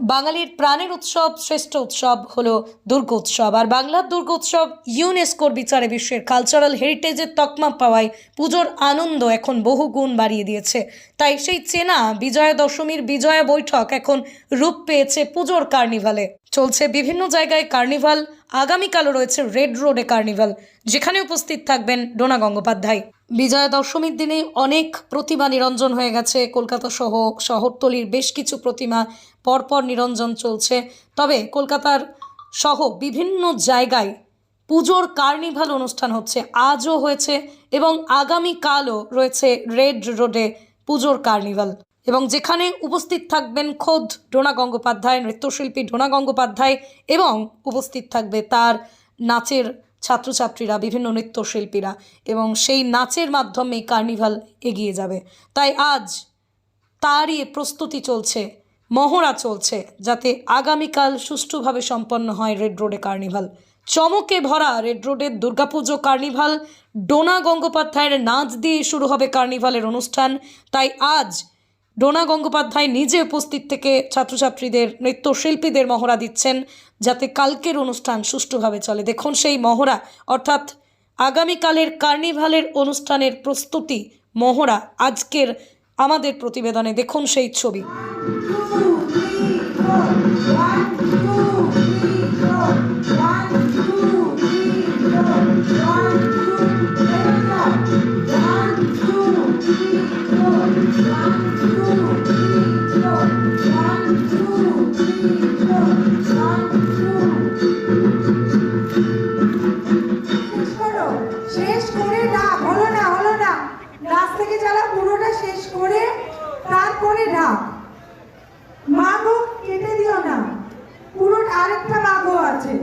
বাঙালির প্রাণের উৎসব, শ্রেষ্ঠ উৎসব হলো দুর্গোৎসব আর বাংলার দুর্গোৎসব ইউনেস্কোর বিচারে বিশ্বের কালচারাল হেরিটেজের তকমা পাওয়ায় পুজোর আনন্দ এখন বহু গুণ বাড়িয়ে দিয়েছে। তাই সেই চেনা বিজয়া দশমীর বিজয়া বৈঠক এখন রূপ পেয়েছে পুজোর কার্নিভালে। চলছে বিভিন্ন জায়গায় কার্নিভাল। আগামীকালও রয়েছে রেড রোডে কার্নিভাল, যেখানে উপস্থিত থাকবেন ডোনা গঙ্গোপাধ্যায়। বিজয়া দশমীর দিনে অনেক প্রতিমা নিরঞ্জন হয়ে গেছে। কলকাতা সহ শহরতলির বেশ কিছু প্রতিমা পরপর নিরঞ্জন চলছে। তবে কলকাতার সহ বিভিন্ন জায়গায় পুজোর কার্নিভাল অনুষ্ঠান হচ্ছে। আজও হয়েছে এবং আগামীকালও রয়েছে রেড রোডে পুজোর কার্নিভাল। এবং যেখানে উপস্থিত থাকবেন খোদ ডোনা গঙ্গোপাধ্যায়, নৃত্যশিল্পী ডোনা গঙ্গোপাধ্যায় এবং উপস্থিত থাকবে তার নাচের ছাত্রছাত্রীরা, বিভিন্ন নৃত্যশিল্পীরা এবং সেই নাচের মাধ্যমে কার্নিভাল এগিয়ে যাবে। তাই আজ তারই প্রস্তুতি চলছে, মহড়া চলছে, যাতে আগামীকাল সুষ্ঠুভাবে সম্পন্ন হয় রেড রোডে কার্নিভাল। চমকে ভরা রেড রোডের দুর্গাপুজো কার্নিভাল, ডোনা গঙ্গোপাধ্যায়ের নাচ দিয়ে শুরু হবে কার্নিভালের অনুষ্ঠান। তাই আজ ডোনা গঙ্গোপাধ্যায় নিজে উপস্থিত থেকে ছাত্রছাত্রীদের, নৃত্যশিল্পীদের মহড়া দিচ্ছেন যাতে কালকের অনুষ্ঠান সুষ্ঠুভাবে চলে। দেখুন সেই মহড়া, অর্থাৎ আগামীকালের কার্নিভালের অনুষ্ঠানের প্রস্তুতি মহড়া আজকের আমাদের প্রতিবেদনে। দেখুন সেই ছবি। শেষ করে না, হলো না হলো না। নাচ থেকে চালা পুরোটা শেষ করে তারপরে ঢাক মাগো, কেটে দিও না। পুরো আরেকটা মাগো আছে।